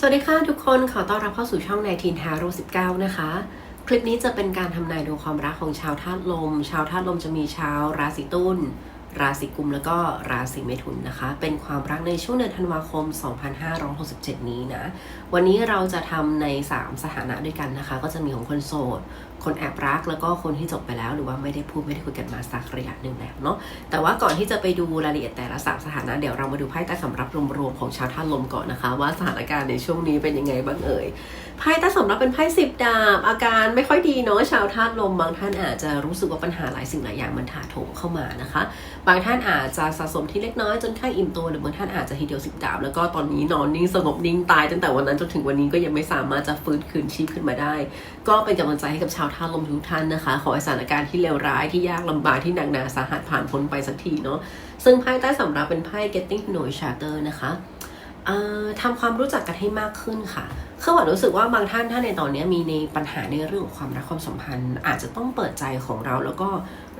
สวัสดีค่ะทุกคนขอต้อนรับเข้าสู่ช่องในทีนฮาโร่19 นะคะ คลิปนี้จะเป็นการทำนายดวงความรักของชาวธาตุลม ชาวธาตุลมจะมีชาวราศีตุลราศีกุมแล้วก็ราศีเมถุนนะคะ เป็นความรักในช่วงเดือนธันวาคม 2567 นี้นะ วันนี้เราจะทำใน 3 สถานะด้วยกันนะคะ ก็จะมีของคนโสด คนแอบรักแล้วก็คนที่จบไปแล้ว หรือว่าไม่ได้พูดไม่ได้คุยกันมาสักระยะหนึ่งแล้วเนาะแต่ว่าก่อนที่จะไปดูรายละเอียดแต่ละสามสถานะเดี๋ยวเรามาดูไพ่ใต้สำรับรวมๆของชาวธาตุลมก่อนนะคะ ว่าสถานการณ์ในช่วงนี้เป็นยังไงบ้างเอ่ยไพ่ใต้สำรับเป็นไพ่สิบดาบ อาการไม่ค่อยดีเนาะชาวธาตุลมบางท่านอาจจะรู้สึกว่าปัญหาหลายสิ่งหลายอย่างมันถาโถมเข้ามานะคะ บางท่านอาจจะสะสมที่เล็กน้อยจนค่าอิ่มตัวหรือบางท่านอาจจะทีเดียวสิบดาบแล้วก็ตอนนี้นอนนิ่งสงบนิ่งตายตั้งแต่วันนั้นจนถึงวันนี้ก็ยังไม่สามารถจะฟื้นคืนชีพขึ้นมาได้ ก็เป็นกำลังใจให้กับชาวธาตุลมทุกท่านนะคะ ขอให้สถานการณ์ที่เลวร้ายที่ยากลำบากที่หนักหนาสาหัสผ่านพ้นไปสักทีเนาะซึ่งไพ่ใต้สำรับเป็นไพ่ getting to know each other นะคะทำความรู้จักกันให้มากขึ้นค่ะคือหวานรู้สึกว่าบางท่านถ้าในตอนนี้มีในปัญหาในเรื่องของความรักความสัมพันธ์ อาจจะต้องเปิดใจของเราแล้วก็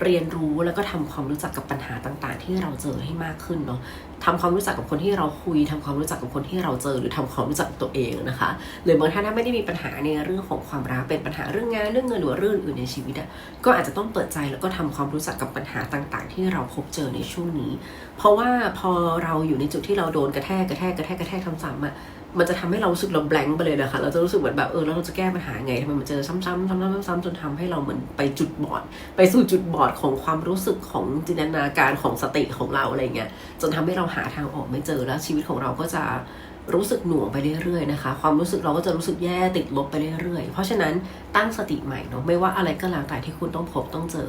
เรียนรู้แล้วก็ทำความรู้จักกับปัญหาต่างๆ ที่เราเจอให้มากขึ้นเนาะทำความรู้จักกับคนที่เราคุยทำความรู้จักกับคนที่เราเจอ หรือทำความรู้จักตัวเองนะคะ หรือบางท่านถ้าไม่ได้มีปัญหาในเรื่องของความรักเป็นปัญหาเรื่องงานเรื่องเงินหรือเรื่องอื่นในชีวิตอะก็อาจจะต้องเปิดใจแล้วก็ทำความรู้จักกับปัญหาต่าง ๆ ที่เราพบเจอในช่วงนี้ เพราะว่าพอเราอยู่ในจุดที่เราโดนกระแทกกระแทกกระแทกกระแทกซ้ำอะ มันจะทำให้เรารู้สึกเราแบงค์ไปเลยนะคะ เราจะรู้สึกเหมือนแบบเออแล้วเราจะแก้ปัญหาไงทำไมมันเจอซ้ำๆซ้ำๆซ้ำๆจนทำให้เราเหมือนไปจุดบอด ไปสู่จุดบอดของความรู้สึกของจินตนาการของสติของเราอะไรเงี้ยจนทำให้เราหาทางออกไม่เจอแล้วชีวิตของเราก็จะรู้สึกหน่วงไปเรื่อยๆนะคะ ความรู้สึกเราก็จะรู้สึกแย่ติดลบไปเรื่อยๆ เพราะฉะนั้นตั้งสติใหม่เนาะไม่ว่าอะไรก็แล้วแต่ที่คุณต้องพบต้องเจอ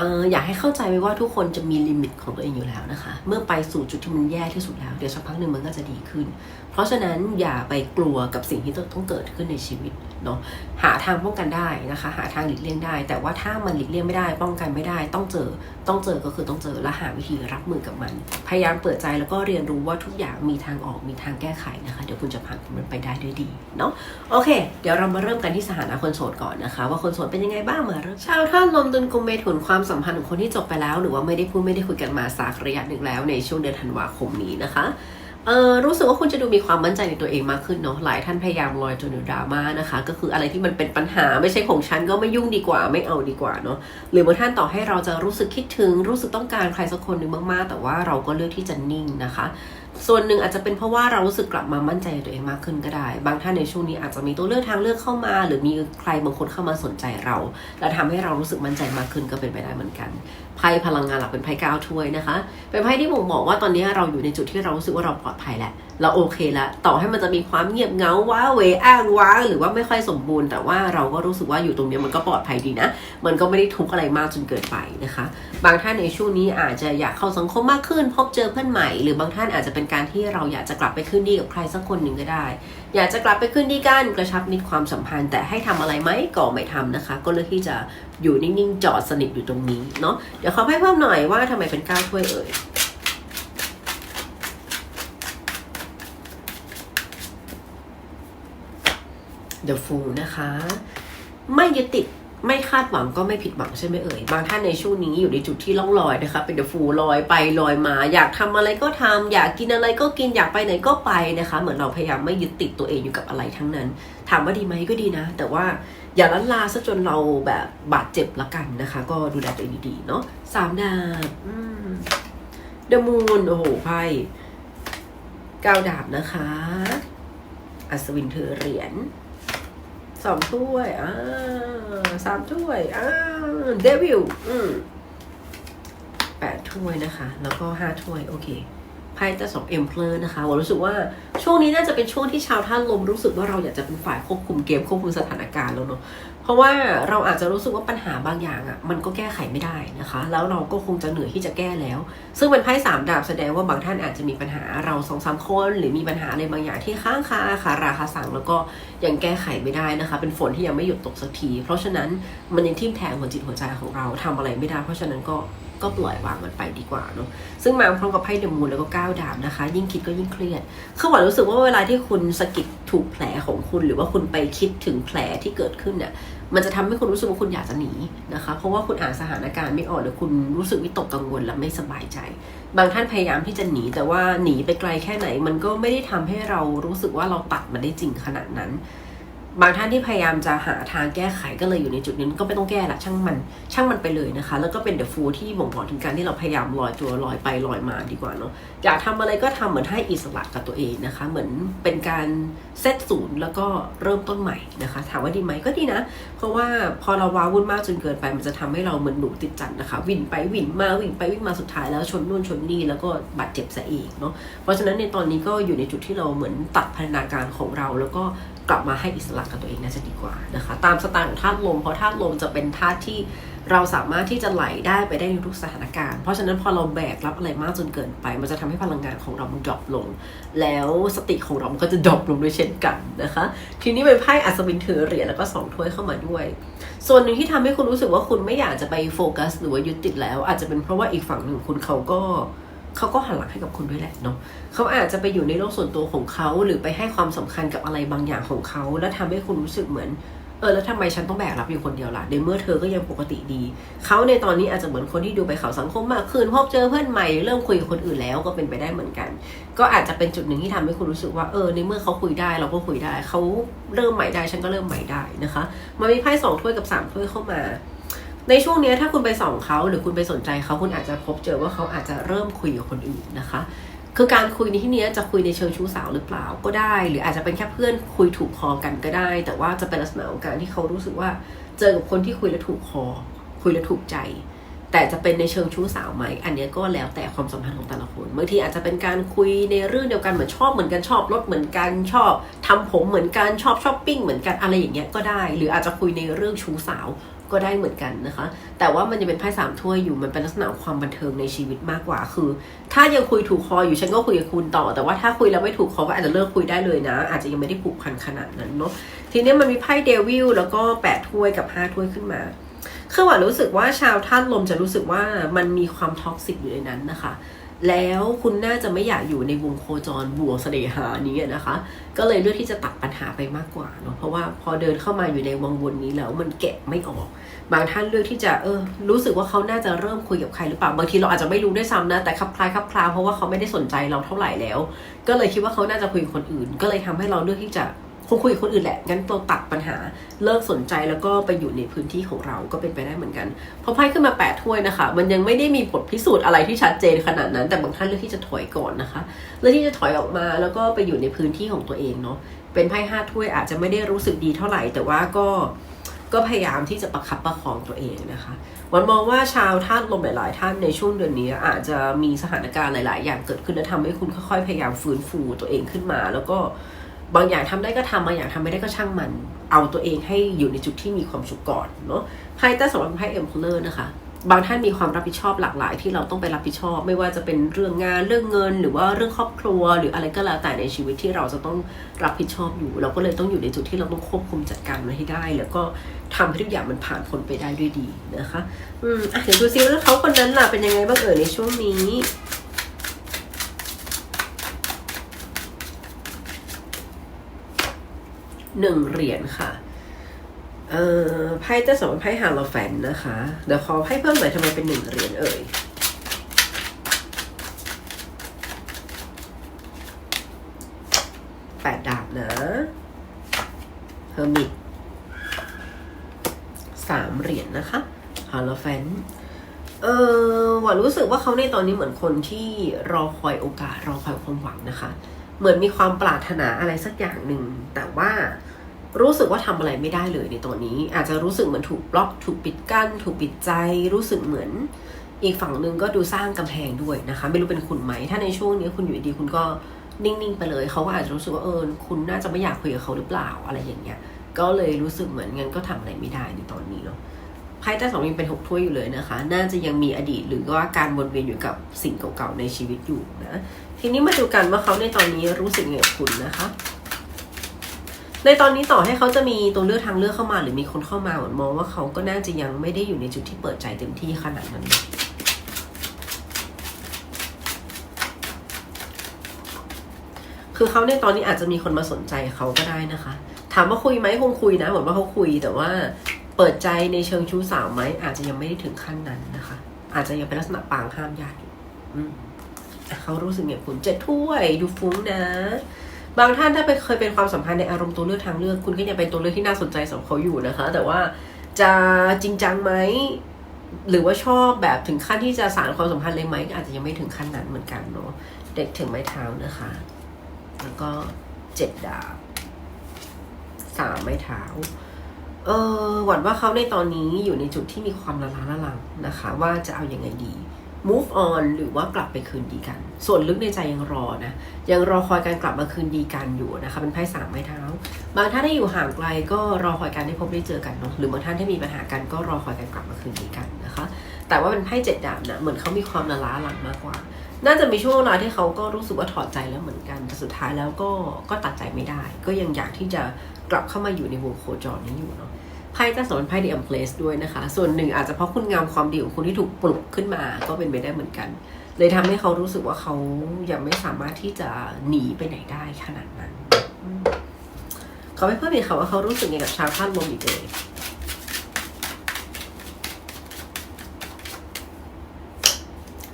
อออยากให้เข้าใจไว้ว่าทุกคนจะมีลิมิตของตัวเองอยู่แล้วนะคะ เมื่อไปสู่จุดที่มันแย่ที่สุดแล้ว เดี๋ยวสักพักหนึ่งมันก็จะดีขึ้น เพราะฉะนั้นอย่าไปกลัวกับสิ่งที่ต้องเกิดขึ้นในชีวิต เนาะหาทางป้องกันได้นะคะ หาทางหลีกเลี่ยงได้ แต่ว่าถ้ามันหลีกเลี่ยงไม่ได้ ป้องกันไม่ได้ ต้องเจอต้องเจอก็คือต้องเจอและหาวิธีรับมือกับมัน พยายามเปิดใจแล้วก็เรียนรู้ว่าทุกอย่างมีทางออกมีทางแก้ไขนะคะ เดี๋ยวคุณจะผ่านมันไปได้ด้วยดีเนาะโอเค เดี๋ยวเรามาเริ่มกันที่สถานะคนโสดก่อนนะคะ ว่าคนโสดเป็นยังไงบ้างมาเริ่มชาวท่านลมตุนกุมเมถุนความสัมพันธ์ของคนที่จบไปแล้ว หรือว่าไม่ได้พูดไม่ได้คุยกันมาสักระยะหนึ่งแล้วในช่วงเดือนธันวาคมนี้นะคะ เออรู้สึกว่าคุณจะดูมีความมั่นใจในตัวเองมากขึ้นเนาะหลายท่านพยายามลอยจนอยู่ดราม่านะคะ ก็คืออะไรที่มันเป็นปัญหาไม่ใช่ของฉันก็ไม่ยุ่งดีกว่าไม่เอาดีกว่าเนาะหรือบางท่านต่อให้เราจะรู้สึกคิดถึง รู้สึกต้องการใครสักคนหนึ่งมากๆ แต่ว่าเราก็เลือกที่จะนิ่งนะคะ ส่วนหนึ่งอาจจะเป็นเพราะว่าเรารู้สึกกลับมามั่นใจในตัวเองมากขึ้นก็ได้ บางท่านในช่วงนี้อาจจะมีตัวเลือกทางเลือกเข้ามา หรือมีใครบางคนเข้ามาสนใจเรา และทำให้เรารู้สึกมั่นใจมากขึ้นก็เป็นไปได้เหมือนกันไพ่พลังงานหลักเป็นไพ่ก้าวถ้วยนะคะ เป็นไพ่ที่บ่งบอกว่าตอนนี้เราอยู่ในจุดที่เรารู้สึกว่าเราปลอดภัยแล้วเราโอเคแล้วต่อให้มันจะมีความเงียบเงาว้าเวอ้างว้างหรือว่าไม่ค่อยสมบูรณ์ แต่ว่าเราก็รู้สึกว่าอยู่ตรงนี้มันก็ปลอดภัยดีนะ มันก็ไม่ได้ทุกข์อะไรมากจนเกินไปนะคะ บางท่านในช่วงนี้อาจจะอยากเข้าสังคมมากขึ้น พบเจอเพื่อนใหม่ หรือบางท่านอาจจะเป็นการที่เราอยากจะกลับไปคืนดีกับใครสักคนหนึ่งก็ได้ อยากจะกลับไปขึ้นดีกันกระชับมิตรความสัมพันธ์ แต่ให้ทำอะไรไหมก็ไม่ทำนะคะ ก็เลือกที่จะอยู่นิ่งๆ จอดสนิทอยู่ตรงนี้เนาะเดี๋ยวขอให้เพิ่มหน่อยว่าทำไมเป็นก้าวถ้วยเอ่ยเดอะฟูนะคะ ไม่ยึดติด ไม่คาดหวังก็ไม่ผิดหวังใช่ไหมเอ่ย บางท่านในช่วงนี้อยู่ในจุดที่ล่องลอยนะคะ เป็น The Fool ลอยไปลอยมา อยากทำอะไรก็ทำอยากกินอะไรก็กิน อยากไปไหนก็ไปนะคะ เหมือนเราพยายามไม่ยึดติดตัวเองอยู่กับอะไรทั้งนั้น ถามว่าดีไหมก็ดีนะ แต่ว่าอย่าลันลาซะจนเราแบบบาดเจ็บละกันนะคะ ก็ดูแลตัวเองดีๆเนาะสามดาบอืม The Moon โอ้โหไพ่เก้าดาบนะคะ อัศวินถือเหรียญ สองถ้วยอ่าสามถ้วยอ่าเดวิลอืมแปดถ้วยนะคะ แล้วก็ห้าถ้วย โอเค ไพ่จะสองเอ็มเพลอร์นะคะผมรู้สึกว่าช่วงนี้น่าจะเป็นช่วงที่ชาวท่านลมรู้สึกว่าเราอยากจะเป็นฝ่ายควบคุมเกมควบคุมสถานการณ์แล้วเนาะเพราะว่าเราอาจจะรู้สึกว่าปัญหาบางอย่างอะ่ะมันก็แก้ไขไม่ได้นะคะ แล้วเราก็คงจะเหนื่อยที่จะแก้แล้ว ซึ่งเป็นไพ่สามดาบแสดงว่าบางท่านอาจจะมีปัญหาเราสองสามคนหรือมีปัญหาอะไรบางอย่างที่ค้างคาคาราคาสั่งแล้วก็ยังแก้ไขไม่ได้นะคะ เป็นฝนที่ยังไม่หยุดตกสักที เพราะฉะนั้นมันยังทิ่มแทงหัวจิตหัวใจของเราทำอะไรไม่ได้ เพราะฉะนั้นก็ ก็ปล่อยวางมันไปดีกว่าเนาะซึ่งมาพร้อมกับไพ่เดมูลแล้วก็ก้าวดาบนะคะ ยิ่งคิดก็ยิ่งเครียดคือหวานรู้สึกว่าเวลาที่คุณสะกิดถูกแผลของคุณ หรือว่าคุณไปคิดถึงแผลที่เกิดขึ้นเนี่ยมันจะทำให้คุณรู้สึกว่าคุณอยากจะหนีนะคะ เพราะว่าคุณอ่านสถานการณ์ไม่ออกหรือคุณรู้สึกวิตกกังวลและไม่สบายใจ บางท่านพยายามที่จะหนี แต่ว่าหนีไปไกลแค่ไหน มันก็ไม่ได้ทำให้เรารู้สึกว่าเราตัดมันได้จริงขนาดนั้น บางท่านที่พยายามจะหาทางแก้ไขก็เลยอยู่ในจุดนี้ก็ไม่ต้องแก้ละช่างมัน ช่างมันไปเลยนะคะ แล้วก็เป็นเดอะฟูที่บ่งบอกถึงการที่เราพยายามลอยตัวลอยไปลอยมาดีกว่าเนาะอยากทำอะไรก็ทำเหมือนให้อิสระกับตัวเองนะคะ เหมือนเป็นการเซตศูนย์แล้วก็เริ่มต้นใหม่นะคะ ถามว่าดีไหมก็ดีนะ เพราะว่าพอเราว้าวุ่นมากจนเกินไป มันจะทำให้เราเหมือนหนูติดจันนะคะ วิ่งไปวิ่งมาวิ่งไปวิ่งมาสุดท้ายแล้วชนนู่นชนนี่แล้วก็บาดเจ็บซะเองเนาะเพราะฉะนั้นในตอนนี้ก็อยู่ในจุดที่เราเหมือนตัดพัฒนาการของเราแล้วก็กลับมาให้อิสระกับตัวเองน่าจะดีกว่านะคะ ตามสไตล์ของธาตุลม เพราะธาตุลมจะเป็นธาตุที่เราสามารถที่จะไหลได้ไปได้ในทุกสถานการณ์ เพราะฉะนั้นพอเราแบกรับอะไรมากจนเกินไป มันจะทำให้พลังงานของเรามันดรอปลง แล้วสติของเรา มันก็จะดรอปลงด้วยเช่นกันนะคะ ทีนี้เป็นไพ่อัศวินถือเหรียญแล้วก็สองถ้วยเข้ามาด้วย ส่วนหนึ่งที่ทำให้คุณรู้สึกว่าคุณไม่อยากจะไปโฟกัส หรือว่ายึดติดแล้ว อาจจะเป็นเพราะว่าอีกฝั่งหนึ่งคุณเขาก็ เขาก็หันหลังให้กับคุณด้วยแหละเนาะเขาอาจจะไปอยู่ในโลกส่วนตัวของเขาหรือไปให้ความสำคัญกับอะไรบางอย่างของเขา แล้วทำให้คุณรู้สึกเหมือนเออแล้วทำไมฉันต้องแบกรับอยู่คนเดียวล่ะในเมื่อเธอก็ยังปกติดี เขาในตอนนี้อาจจะเหมือนคนที่ดูไปข่าวสังคมมากขึ้นพบเจอเพื่อนใหม่เริ่มคุยกับคนอื่นแล้วก็เป็นไปได้เหมือนกัน ก็อาจจะเป็นจุดหนึ่งที่ทำให้คุณรู้สึกว่าเออในเมื่อเขาคุยได้เราก็คุยได้ เขาเริ่มใหม่ได้ฉันก็เริ่มใหม่ได้นะคะมันมีไพ่สองถ้วยกับสามถ้วยเข้ามา ในช่วงนี้ถ้าคุณไปส่องเขาหรือคุณไปสนใจเขาคุณอาจจะพบเจอว่าเขาอาจจะเริ่มคุยกับคนอื่นนะคะ คือการคุยในที่นี้จะคุยในเชิงชู้สาวหรือเปล่าก็ได้ หรืออาจจะเป็นแค่เพื่อนคุยถูกคอกันก็ได้ แต่ว่าจะเป็นลักษณะของการที่เขารู้สึกว่าเจอกับคนที่คุยแล้วถูกคอ คุยแล้วถูกใจ แต่จะเป็นในเชิงชู้สาวไหมอันนี้ก็แล้วแต่ความสัมพันธ์ของแต่ละคนบางทีอาจจะเป็นการคุยในเรื่องเดียวกันเหมือนชอบเหมือนกันชอบรถเหมือนกันชอบทำผมเหมือนกันชอบช้อปปิ้งเหมือนกันอะไรอย่างเงี้ยก็ได้ หรืออาจจะคุยในเรื่องชู้สาว ก็ได้เหมือนกันนะคะ แต่ว่ามันจะเป็นไพ่สามถ้วยอยู่มันเป็นลักษณะความบันเทิงในชีวิตมากกว่าคือ ถ้ายังคุยถูกคออยู่ฉันก็คุยกับคุณต่อ แต่ว่าถ้าคุยแล้วไม่ถูกคอก็อาจจะเลิกคุยได้เลยนะ อาจจะยังไม่ได้ผูกพันขนาดนั้นเนาะทีนี้มันมีไพ่เดวิลแล้วก็แปดถ้วยกับห้าถ้วยขึ้นมาคือหวานรู้สึกว่าชาวท่านลมจะรู้สึกว่ามันมีความท็อกซิกอยู่ในนั้นนะคะ แล้วคุณน่าจะไม่อยากอยู่ในวงโคจรบวกเสน่หานี้นะคะ ก็เลยเลือกที่จะตัดปัญหาไปมากกว่าเนาะเพราะว่าพอเดินเข้ามาอยู่ในวังวนนี้แล้วมันแกะไม่ออก บางท่านเลือกที่จะเออรู้สึกว่าเขาน่าจะเริ่มคุยกับใครหรือเปล่าบางทีเราอาจจะไม่รู้ด้วยซ้ำนะแต่คลับคล้ายคลับคลาเพราะว่าเขาไม่ได้สนใจเราเท่าไหร่แล้ว ก็เลยคิดว่าเขาน่าจะคุยกับคนอื่น ก็เลยทำให้เราเลือกที่จะ คงคุยกับคนอื่นแหละ งั้นเราตัดปัญหาเลิกสนใจแล้วก็ไปอยู่ในพื้นที่ของเราก็เป็นไปได้เหมือนกัน พอไพ่ขึ้นมาแปดถ้วยนะคะ มันยังไม่ได้มีบทพิสูจน์อะไรที่ชัดเจนขนาดนั้น แต่บางท่านเลือกที่จะถอยก่อนนะคะ เลือกที่จะถอยออกมาแล้วก็ไปอยู่ในพื้นที่ของตัวเองเนาะ เป็นไพ่ห้าถ้วยอาจจะไม่ได้รู้สึกดีเท่าไหร่ แต่ว่าก็ก็พยายามที่จะประคับประคองตัวเองนะคะ วันมองว่าชาวท่านลมหลาย ๆ ท่านในช่วงเดือนนี้อาจจะมีสถานการณ์หลาย ๆ อย่างเกิดขึ้นและทำให้คุณค่อย ๆ พยายามฟื้นฟูตัวเองขึ้นมา แล้วก็ บางอย่างทำได้ก็ทำบางอย่างทำไม่ได้ก็ช่างมัน เอาตัวเองให้อยู่ในจุดที่มีความสุขก่อนเนาะไพ่ใต้สำหรับไพ่เอ็มพลเลอร์นะคะ บางท่านมีความรับผิดชอบหลากหลาย ที่เราต้องไปรับผิดชอบ ไม่ว่าจะเป็นเรื่องงานเรื่องเงิน หรือว่าเรื่องครอบครัว หรืออะไรก็แล้วแต่ในชีวิตที่เราจะต้องรับผิดชอบอยู่ เราก็เลยต้องอยู่ในจุดที่เราต้องควบคุมจัดการมันให้ได้ แล้วก็ทำให้ทุกอย่างมันผ่านพ้นไปได้ด้วยดีนะคะ อืมอะเดี๋ยวดูซิว่าเขาคนนั้นล่ะเป็นยังไงบ้างเอ่ยในช่วงนี้ หนึ่งเหรียญค่ะเอ่อไพ่เจะสองไพ่ฮาโลแฟนนะคะ เดี๋ยวขอไพ่เพิ่มหน่อยทำไมเป็นหนึ่งเหรียญเอ่ยแปดดาบนะเฮอร์มิตสามเหรียญนะคะฮาโลแฟนเออหวานรู้สึกว่าเขาในตอนนี้เหมือนคนที่รอคอยโอกาส รอคอยความหวังนะคะ เหมือนมีความปรารถนาอะไรสักอย่างหนึ่ง แต่ว่ารู้สึกว่าทำอะไรไม่ได้เลยในตอนนี้ อาจจะรู้สึกเหมือนถูกบล็อก ถูกปิดกั้น ถูกปิดใจ รู้สึกเหมือนอีกฝั่งหนึ่งก็ดูสร้างกำแพงด้วยนะคะ ไม่รู้เป็นคุณไหม ถ้าในช่วงนี้คุณอยู่ดีๆคุณก็นิ่งๆไปเลยเขาก็อาจจะรู้สึกว่าเออคุณน่าจะไม่อยากคุยกับเขาหรือเปล่าอะไรอย่างเงี้ย ก็เลยรู้สึกเหมือนงั้นก็ทำอะไรไม่ได้ในตอนนี้เนาะไพ่ใต้สองยังเป็นหกถ้วยอยู่เลยนะคะ น่าจะยังมีอดีตหรือว่าการวนเวียนอยู่กับสิ่งเก่าๆในชีวิตอยู่นะ ทีนี้มาดูกันว่าเขาในตอนนี้รู้สึกยังไงกับคุณนะคะ ในตอนนี้ต่อให้เขาจะมีตัวเลือกทางเลือกเข้ามา หรือมีคนเข้ามาเหมือนมองว่าเขาก็น่าจะยังไม่ได้อยู่ในจุดที่เปิดใจเต็มที่ขนาดนั้นเลยคือเขาในตอนนี้อาจจะมีคนมาสนใจเขาก็ได้นะคะ ถามว่าคุยไหมคงคุยนะเหมือนว่าเขาคุย แต่ว่าเปิดใจในเชิงชู้สาวไหมอาจจะยังไม่ได้ถึงขั้นนั้นนะคะ อาจจะยังเป็นลักษณะปางห้ามญาติอยู่อืม เขารู้สึกอย่างคุณเจ็ดถ้วยดูฟุ้งนะ บางท่านถ้าไปเคยเป็นความสัมพันธ์ในอารมณ์ตัวเลือกทางเลือก คุณก็ยังเป็นตัวเลือกที่น่าสนใจสำหรับเขาอยู่นะคะ แต่ว่าจะจริงจังไหมหรือว่าชอบแบบถึงขั้นที่จะสารความสัมพันธ์เลยไหมก็อาจจะยังไม่ถึงขั้นนั้นเหมือนกันเนาะเด็กถึงไม้เท้านะคะ แล้วก็เจ็ดดาบสามไม้เท้าเออหวั่นว่าเขาในตอนนี้อยู่ในจุดที่มีความละล้าละลังนะคะ ว่าจะเอาอยัางไงดี move on หรือว่ากลับไปคืนดีกัน ส่วนลึกในใจยังรอนะ ยังรอคอยการกลับมาคืนดีกันอยู่นะคะเป็นไพ่สามไม้เท้า บางท่านที่อยู่ห่างไกลก็รอคอยการได้พบได้เจอกันเนาะหรือบางท่านที่มีปัญหากันก็รอคอยการกลับมาคืนดีกันนะคะ แต่ว่าเป็นไพ่เจ็ดดาบนะเหมือนเขามีความละล้าหลังมากกว่า น่าจะมีช่วงเวลาที่เขาก็รู้สึกว่าถอดใจแล้วเหมือนกันแต่สุดท้ายแล้วก็ก็ตัดใจไม่ได้ ก็ยังอยากที่จะกลับเข้ามาอยู่ในวงโคจรนี้อยู่เนาะ ไพ่จะสอนไพ่ The Empress ด้วยนะคะ ส่วนหนึ่งอาจจะเพราะคุณงามความดีของคุณที่ถูกปลุกขึ้นมาก็เป็นไปได้เหมือนกัน เลยทำให้เขารู้สึกว่าเขายังไม่สามารถที่จะหนีไปไหนได้ขนาดนั้นเขาไม่เพิ่มอีกค่ะว่าเขารู้สึกไงกับชาวธาตุลมอีกเลย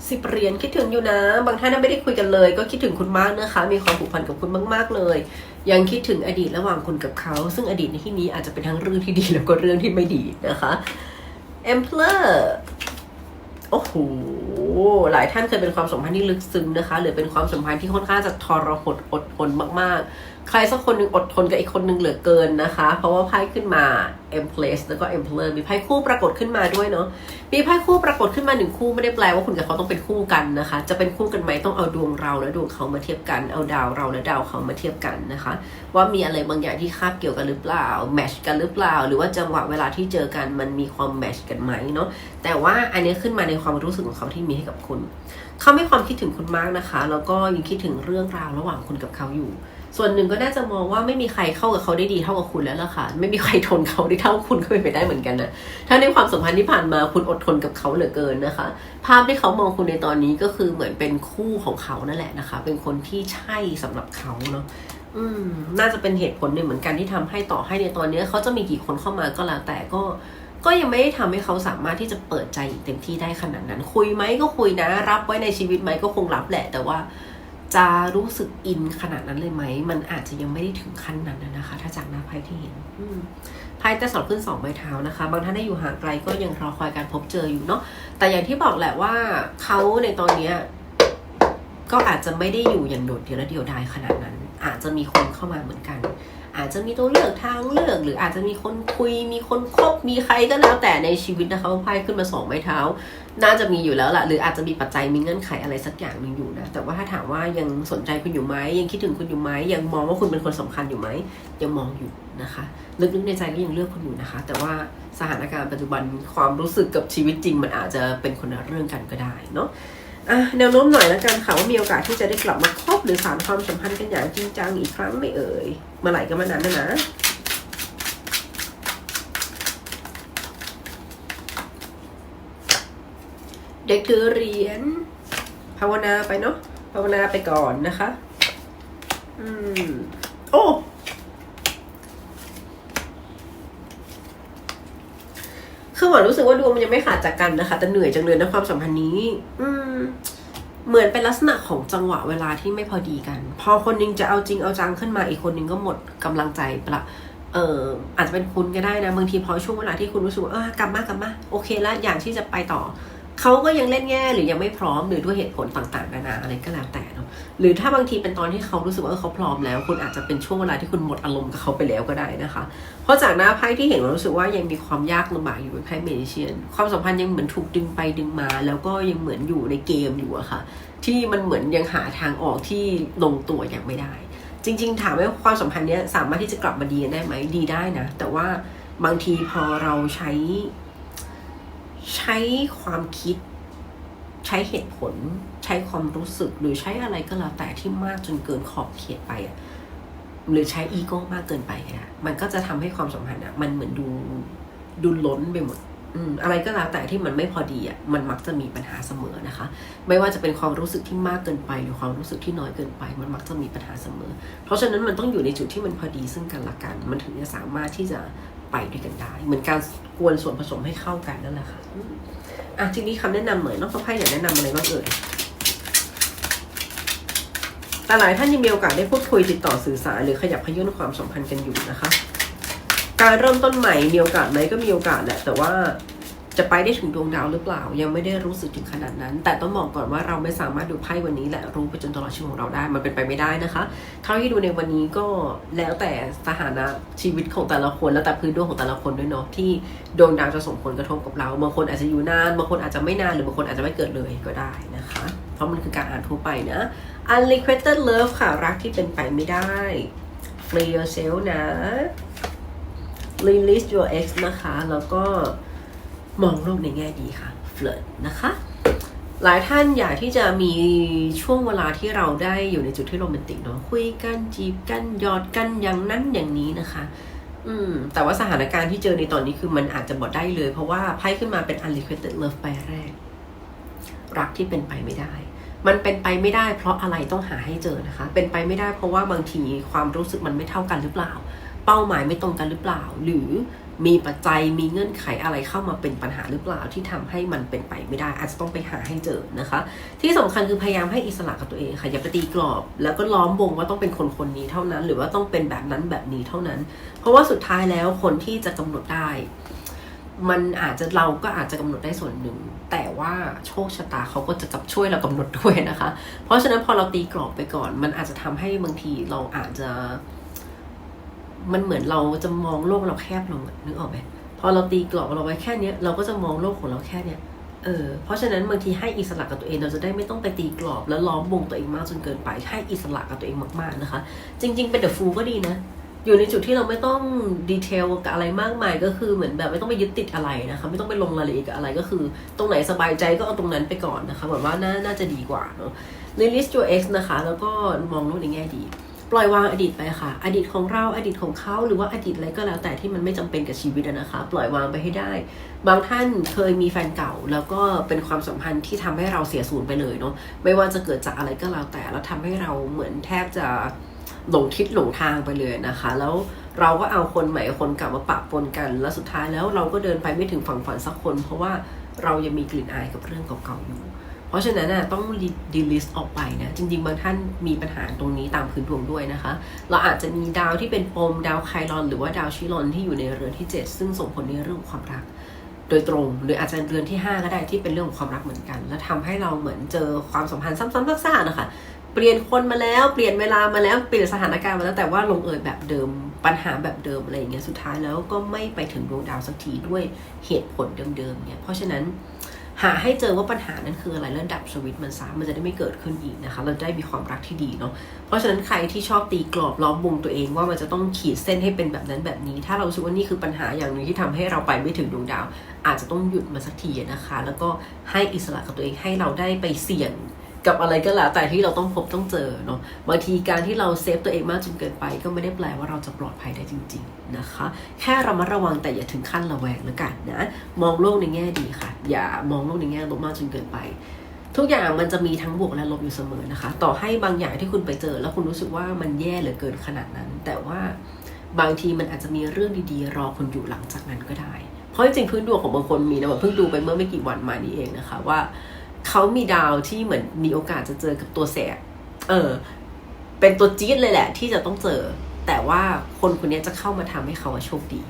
สิบเหรียญคิดถึงอยู่นะ บางท่านไม่ได้คุยกันเลย ก็คิดถึงคุณมากนะคะ มีความผูกพันกับคุณมาก ๆ เลย ยังคิดถึงอดีตระหว่างคุณกับเขา ซึ่งอดีตในที่นี้อาจจะเป็นทั้งเรื่องที่ดีแล้วก็เรื่องที่ไม่ดีนะคะ Emperor โอ้โห หลายท่านเคยเป็นความสัมพันธ์ที่ลึกซึ้งนะคะ หรือเป็นความสัมพันธ์ที่ค่อนข้างจะทรหดอดทนมาก ๆ ใครสักคนหนึ่งอดทนกับอีกคนหนึ่งเหลือเกินนะคะ เพราะว่าไพ่ขึ้นมา Empress แล้วก็ Emperor มีไพ่คู่ปรากฏขึ้นมาด้วยเนาะมีไพ่คู่ปรากฏขึ้นมาหนึ่งคู่ไม่ได้แปลว่าคุณกับเขาต้องเป็นคู่กันนะคะ จะเป็นคู่กันไหมต้องเอาดวงเราและดวงเขามาเทียบกันเอาดาวเราและดาวเขามาเทียบกันนะคะ ว่ามีอะไรบางอย่างที่คาบเกี่ยวกันหรือเปล่าแมชกันหรือเปล่า หรือว่าจังหวะเวลาที่เจอกันมันมีความแมชกันไหมเนาะแต่ว่าอันนี้ขึ้นมาในความรู้สึกของเขาที่มีให้กับคุณเขาไม่ความคิดถึงคุณมากนะคะ แล้วก็ยังคิดถึงเรื่องราวระหว่างคุณกับเขาอยู่ ส่วนหนึ่งก็น่าจะมองว่าไม่มีใครเข้ากับเขาได้ดีเท่ากับคุณแล้วล่ะค่ะ ไม่มีใครทนเขาได้เท่าคุณก็เป็นไปได้เหมือนกันนะถ้าในความสัมพันธ์ที่ผ่านมาคุณอดทนกับเขาเหลือเกินนะคะ ภาพที่เขามองคุณในตอนนี้ก็คือเหมือนเป็นคู่ของเขานั่นแหละนะคะ เป็นคนที่ใช่สำหรับเขาเนาะอืม น่าจะเป็นเหตุผลหนึ่งเหมือนกันที่ทำให้ต่อให้ในตอนนี้เขาจะมีกี่คนเข้ามาก็แล้วแต่ก็ก็ยังไม่ได้ทำให้เขาสามารถที่จะเปิดใจเต็มที่ได้ขนาดนั้น คุยไหมก็คุยนะ รับไว้ในชีวิตไหมก็คงรับแหละ แต่ว่า จะรู้สึกอินขนาดนั้นเลยไหม มันอาจจะยังไม่ได้ถึงขั้นนั้นนะคะ ถ้าจากหน้าไพ่ที่เห็นไพ่จะสอบขึ้นสองใบเท้านะคะ บางท่านได้อยู่ห่างไกลก็ยังรอคอยการพบเจออยู่เนาะ แต่อย่างที่บอกแหละว่าเขาในตอนเนี้ยก็อาจจะไม่ได้อยู่อย่างโดดเดี่ยวและเดียวดายขนาดนั้น อาจจะมีคนเข้ามาเหมือนกัน อาจจะมีตัวเลือกทางเลือก หรืออาจจะมีคนคุย มีคนคบมีใครก็แล้วแต่ในชีวิตนะคะไพ่ขึ้นมาสองไม้เท้า น่าจะมีอยู่แล้วล่ะ หรืออาจจะมีปัจจัยมีเงื่อนไขอะไรสักอย่างหนึ่งอยู่นะ แต่ว่าถ้าถามว่ายังสนใจคุณอยู่ไหมยังคิดถึงคุณอยู่ไหมยังมองว่าคุณเป็นคนสำคัญอยู่ไหมยังมองอยู่นะคะลึกๆในใจก็ยังเลือกคุณอยู่นะคะ แต่ว่าสถานการณ์ปัจจุบันความรู้สึกกับชีวิตจริง มันอาจจะเป็นคนละเรื่องกันก็ได้เนาะ อะแนวโน้มหน่อยแล้วกันค่ะว่ามีโอกาสที่จะได้กลับมาคบหรือสานความสัมพันธ์กันอย่างจริงจังอีกครั้งไม่เอ่ยเมื่อไหร่ก็มื่อนั้นนะนะเด็กถือเหรียญภาวนาไปเนาะภาวนาไปก่อนนะคะ อืม โอ้ คือหวานรู้สึกว่าดวงมันยังไม่ขาดจากกันนะคะ แต่เหนื่อยจังเลยนะความสัมพันธ์นี้ อืม เหมือนเป็นลักษณะของจังหวะเวลาที่ไม่พอดีกัน พอคนหนึงจะเอาจริงเอาจังขึ้นมาอีกคนหนึงก็หมดกำลังใจปละเอออาจจะเป็นคุณก็ได้นะบางทีพอช่วงเวลาที่คุณรู้สึกว่าเออกลับมากลับมาโอเคแล้วอย่างที่จะไปต่อ เขาก็ยังเล่นแง่หรือยังไม่พร้อมหรือด้วยเหตุผลต่างๆนานาอะไรก็แล้วแต่เนาะหรือถ้าบางทีเป็นตอนที่เขารู้สึกว่าเขาพร้อมแล้ว คุณอาจจะเป็นช่วงเวลาที่คุณหมดอารมณ์กับเขาไปแล้วก็ได้นะคะ เพราะจากหน้าไพ่ที่เห็นเรารู้สึกว่ายังมีความยากลำบากอยู่เป็นไพ่เมดิเชียน ความสัมพันธ์ยังเหมือนถูกดึงไปดึงมา แล้วก็ยังเหมือนอยู่ในเกมอยู่อะค่ะ ที่มันเหมือนยังหาทางออกที่ลงตัวอย่างไม่ได้ จริง ๆ ถามว่าความสัมพันธ์เนี้ยสามารถที่จะกลับมาดีได้ไหมดีได้นะ แต่ว่าบางทีพอเราใช้ ใช้ความคิด ใช้เหตุผล ใช้ความรู้สึกหรือใช้อะไรก็แล้วแต่ที่มากจนเกินขอบเขตไปอะหรือใช้อีโก้มากเกินไปอะมันก็จะทำให้ความสัมพันธ์อะมันเหมือนดูดูล้นไปหมด อืม อะไรก็แล้วแต่ที่มันไม่พอดีอะ มันมักจะมีปัญหาเสมอนะคะ ไม่ว่าจะเป็นความรู้สึกที่มากเกินไป หรือความรู้สึกที่น้อยเกินไป มันมักจะมีปัญหาเสมอ เพราะฉะนั้นมันต้องอยู่ในจุดที่มันพอดีซึ่งกันและกัน มันถึงจะสามารถที่จะ ไปด้วยกันได้ เหมือนการกวนส่วนผสมให้เข้ากันนั่นแหละค่ะอะทีนี้คำแนะนำเหมือนน้องฟ้าไพ่อยากแนะนำอะไรบ้างเอ่ยแต่หลายท่านยังมีโอกาสได้พูดคุยติดต่อสื่อสารหรือขยับขยื่นความสัมพันธ์กันอยู่นะคะ การเริ่มต้นใหม่มีโอกาสไหมก็มีโอกาสแหละแต่ว่า จะไปได้ถึงดวงดาวหรือเปล่า ยังไม่ได้รู้สึกถึงขนาดนั้น แต่ต้องบอกก่อนว่าเราไม่สามารถดูไพ่วันนี้และรู้ไปจนตลอดชีวิตของเราได้ มันเป็นไปไม่ได้นะคะเท่าที่ดูในวันนี้ก็แล้วแต่สถานะชีวิตของแต่ละคนแล้วแต่พื้นดวงของแต่ละคนด้วยเนาะที่ดวงดาวจะส่งผลกระทบกับเราบางคนอาจจะอยู่นานบางคนอาจจะไม่นานหรือบางคนอาจจะไม่เกิดเลยก็ได้นะคะ เพราะมันคือการอ่านทั่วไปนะ unrequited love ค่ะรักที่เป็นไปไม่ได้ free yourself นะ release your ex นะคะ แล้วก็ มองโลกในแง่ดีค่ะ flirt นะคะ หลายท่านอยากที่จะมีช่วงเวลาที่เราได้อยู่ในจุดที่โรแมนติกเนาะคุยกันจีบกันหยอดกันอย่างนั้นอย่างนี้นะคะ อืมแต่ว่าสถานการณ์ที่เจอในตอนนี้คือมันอาจจะบอดได้เลย เพราะว่าไพ่ขึ้นมาเป็น unrequited love ใบแรก รักที่เป็นไปไม่ได้มันเป็นไปไม่ได้เพราะอะไรต้องหาให้เจอนะคะ เป็นไปไม่ได้เพราะว่าบางทีความรู้สึกมันไม่เท่ากันหรือเปล่า เป้าหมายไม่ตรงกันหรือเปล่า หรือ มีปัจจัยมีเงื่อนไขอะไรเข้ามาเป็นปัญหาหรือเปล่าที่ทำให้มันเป็นไปไม่ได้ อาจจะต้องไปหาให้เจอนะคะ ที่สำคัญคือพยายามให้อิสระกับตัวเองค่ะอย่าไปตีกรอบ แล้วก็ล้อมวงว่าต้องเป็นคนคนนี้เท่านั้น หรือว่าต้องเป็นแบบนั้นแบบนี้เท่านั้น เพราะว่าสุดท้ายแล้วคนที่จะกำหนดได้ มันอาจจะเราก็อาจจะกำหนดได้ส่วนหนึ่ง แต่ว่าโชคชะตาเขาก็จะกับช่วยเรากำหนดด้วยนะคะ เพราะฉะนั้นพอเราตีกรอบไปก่อน มันอาจจะทำให้บางทีเราอาจจะ มันเหมือนเราจะมองโลกเราแคบลงนึกออกไหมพอเราตีกรอบเราไว้แค่เนี้ยเราก็จะมองโลกของเราแค่เนี้ยเออเพราะฉะนั้นบางทีให้อิสระกับตัวเองเราจะได้ไม่ต้องไปตีกรอบแล้วล้อมวงตัวเองมากจนเกินไปให้อิสระกับตัวเองมากๆนะคะ จริง ๆ เป็นเดอะฟูก็ดีนะ อยู่ในจุดที่เราไม่ต้องดีเทลกับอะไรมากมายก็คือเหมือนแบบไม่ต้องไปยึดติดอะไรนะคะไม่ต้องไปลงรายละเอียดกับอะไรก็คือ ตรงไหนสบายใจก็เอาตรงนั้นไปก่อนนะคะแบบว่าน่าน่าจะดีกว่าเนาะ release your ex นะคะ แล้วก็มองโลกในแง่ดี ปล่อยวางอดีตไปค่ะ อดีตของเราอดีตของเขาหรือว่าอดีตอะไรก็แล้วแต่ที่มันไม่จำเป็นกับชีวิตนะคะ ปล่อยวางไปให้ได้ บางท่านเคยมีแฟนเก่า แล้วก็เป็นความสัมพันธ์ที่ทำให้เราเสียสูญไปเลยเนาะไม่ว่าจะเกิดจากอะไรก็แล้วแต่แล้วทำให้เราเหมือนแทบจะหลงทิศหลงทางไปเลยนะคะ แล้วเราก็เอาคนใหม่คนเก่ามาปะปนกัน แล้วสุดท้ายแล้วเราก็เดินไปไม่ถึงฝั่งฝันสักคน เพราะว่าเรายังมีกลิ่นอายกับเรื่องเก่าๆอยู่ เพราะฉะนั้นน่ะต้องดีลิสต์ออกไปนะ จริง ๆ บางท่านมีปัญหาตรงนี้ตามพื้นดวงด้วยนะคะ เราอาจจะมีดาวที่เป็นปมดาวไคลอน หรือว่าดาวชิลอนที่อยู่ในเรือนที่ 7 ซึ่งส่งผลในเรื่องความรัก โดยตรงหรืออาจจะเรือนที่ 5 ก็ได้ที่เป็นเรื่องของความรักเหมือนกัน และทำให้เราเหมือนเจอความสัมพันธ์ซ้ำๆซากๆนะคะเปลี่ยนคนมาแล้วเปลี่ยนเวลามาแล้วเปลี่ยนสถานการณ์มาแล้วแต่ว่าลงเอยแบบเดิมปัญหาแบบเดิมอะไรอย่างเงี้ยสุดท้ายแล้วก็ไม่ไปถึงดวงดาวสักทีด้วยเหตุผลเดิมๆเนี่ยเพราะฉะนั้น หาให้เจอว่าปัญหานั้นคืออะไรแล้วดับสวิตช์มันซะมันจะได้ไม่เกิดขึ้นอีกนะคะ เราได้มีความรักที่ดีเนาะเพราะฉะนั้นใครที่ชอบตีกรอบล้อมวงตัวเองว่ามันจะต้องขีดเส้นให้เป็นแบบนั้นแบบนี้ ถ้าเราสึกว่านี่คือปัญหาอย่างหนึ่งที่ทำให้เราไปไม่ถึงดวงดาว อาจจะต้องหยุดมาสักทีนะคะ แล้วก็ให้อิสระกับตัวเองให้เราได้ไปเสี่ยง กับอะไรก็แล้วแต่ที่เราต้องพบต้องเจอเนาะบางทีการที่เราเซฟตัวเองมากจนเกินไป ก็ไม่ได้แปลว่าเราจะปลอดภัยได้จริง ๆนะคะ แค่ระมัดระวังแต่อย่าถึงขั้นระแวงแล้วกันนะมองโลกในแง่ดีค่ะ อย่ามองโลกในแง่ลบมากจนเกินไป ทุกอย่างมันจะมีทั้งบวกและลบอยู่เสมอนะคะ ต่อให้บางอย่างที่คุณไปเจอ แล้วคุณรู้สึกว่ามันแย่เหลือเกินขนาดนั้น แต่ว่าบางทีมันอาจจะมีเรื่องดีๆ รอคุณอยู่หลังจากนั้นก็ได้ เพราะจริงพื้นดวงของบางคนมีนะแบบเพิ่งดูไปเมื่อไม่กี่วันมานี้เองนะคะว่า เขามีดาวที่เหมือนมีโอกาสจะเจอกับตัวแสบเออ เป็นตัวจี๊ดเลยแหละ ที่จะต้องเจอ แต่ว่าคนคนนี้จะเข้ามาทำให้เขาว่าโชคดี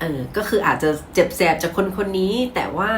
เออ ก็คืออาจจะเจ็บแสบจากคนคนนี้ แต่ว่า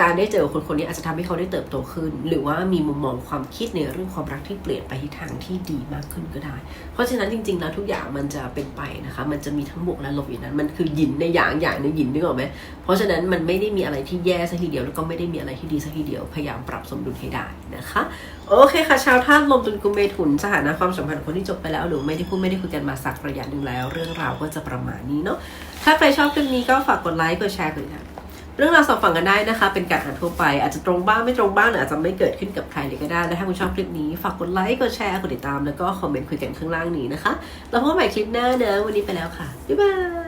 การได้เจอคนคนนี้อาจจะทำให้เขาได้เติบโตขึ้น หรือว่ามีมุมมองความคิดในเรื่องความรักที่เปลี่ยนไปทิศทางที่ดีมากขึ้นก็ได้ เพราะฉะนั้นจริงๆแล้วทุกอย่างมันจะเป็นไปนะคะ มันจะมีทั้งบวกและลบอยู่นั้น มันคือหยินในอย่างอย่างในหยินนึกออกไหมเพราะฉะนั้นมันไม่ได้มีอะไรที่แย่สักทีเดียวแล้วก็ไม่ได้มีอะไรที่ดีสักทีเดียวพยายามปรับสมดุลให้ได้นะคะ โอเคค่ะชาวท่านลมตุนกุมเมถุนสถานะความสัมพันธ์คนที่จบไปแล้วหรือไม่ได้พูดไม่ได้คุยกันมาสักระยะหนึ่งแล้ว เรื่องราวก็จะประมาณนี้เนาะถ้าใครชอบคลิปนี้ก็ฝากกดไลค์กดแชร์กดติดตาม เรื่องราวสอบฝั่งกันได้นะคะ เป็นการอ่านทั่วไปอาจจะตรงบ้างไม่ตรงบ้างหรืออาจจะไม่เกิดขึ้นกับใครเลยก็ได้และถ้าคุณชอบคลิปนี้ฝากกดไลค์กดแชร์กดติดตามแล้วก็คอมเมนต์คุยกันข้างล่างนี้นะคะแล้วพบกันใหม่คลิปหน้านะวันนี้ไปแล้วค่ะบ๊ายบาย